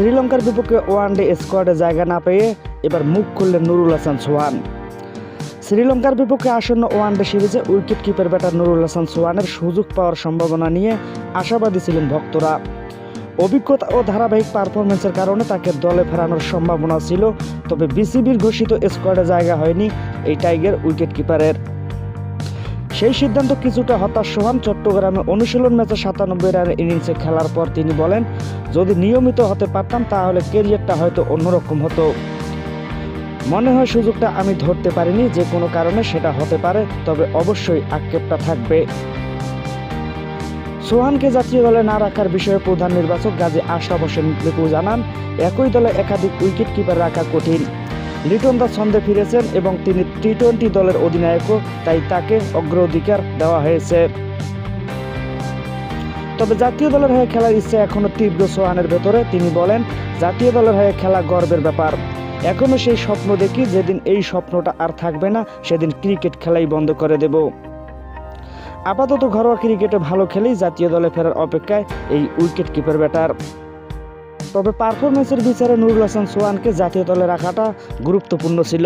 শ্রীলঙ্কার বিপক্ষে ওয়ানডে স্কোয়াডে জায়গা না পেয়ে এবার মুখ খুললেন নুরুল হাসান সোহান। শ্রীলঙ্কার বিপক্ষে আসন্ন ওয়ানডে সিরিজে wicket keeper batter Nurul Hasan সোহানের সুযোগ পাওয়ার সম্ভাবনা নিয়ে আশাবাদী ছিলেন ভক্তরা। অভিজ্ঞতা ও ধারাবাহিক পারফরমেন্সের কারণে তাকে দলে ফেরানোর সম্ভাবনা ছিল, তবে বিসিবির ঘোষিত স্কোয়াডে জায়গা হয়নি এই টাইগার উইকেট কিপারের সেই সিদ্ধান্ত কিছুটা হতাশ সোহান চট্টগ্রামে অনুশীলন ম্যাচে সাতানব্বই রানের ইনিংসে খেলার পর তিনি বলেন, যদি নিয়মিত হতে পারতাম, তাহলে কেরিয়ারটা হয়তো অন্যরকম হতো। মনে হয় সুযোগটা আমি ধরতে পারিনি, যে কোনো কারণে সেটা হতে পারে, তবে অবশ্যই আক্ষেপটা থাকবে। সোহানকে জাতীয় দলে না রাখার বিষয়ে প্রধান নির্বাচক গাজী আশরাফ হোসেন লিপু জানান, একই দলে একাধিক উইকেট কিপার রাখা কঠিন। লিটন দাস ছন্দে ফিরেছেন এবং তিনি টি টোয়েন্টি দলের অধিনায়কও, তাই তাকে অগ্রাধিকার দেওয়া হয়েছে। তবে জাতীয় দলের হয়ে খেলার ইচ্ছে এখনও তীব্র সোহানের ভেতরে, তিনি বলেন, জাতীয় দলের হয়ে খেলা গর্বের ব্যাপার। এখনও সেই স্বপ্ন দেখি, যেদিন এই স্বপ্নটা আর থাকবে না, সেদিন ক্রিকেট খেলাই বন্ধ করে দেব। আপাতত ঘরোয়া ক্রিকেটে ভালো খেলেই জাতীয় দলে ফেরার অপেক্ষায় এই উইকেট কিপার ব্যাটার। তবে পারফরমেন্সের বিচারে নুরুল হাসান সোহানকে জাতীয় দলে রাখাটা গুরুত্বপূর্ণ ছিল।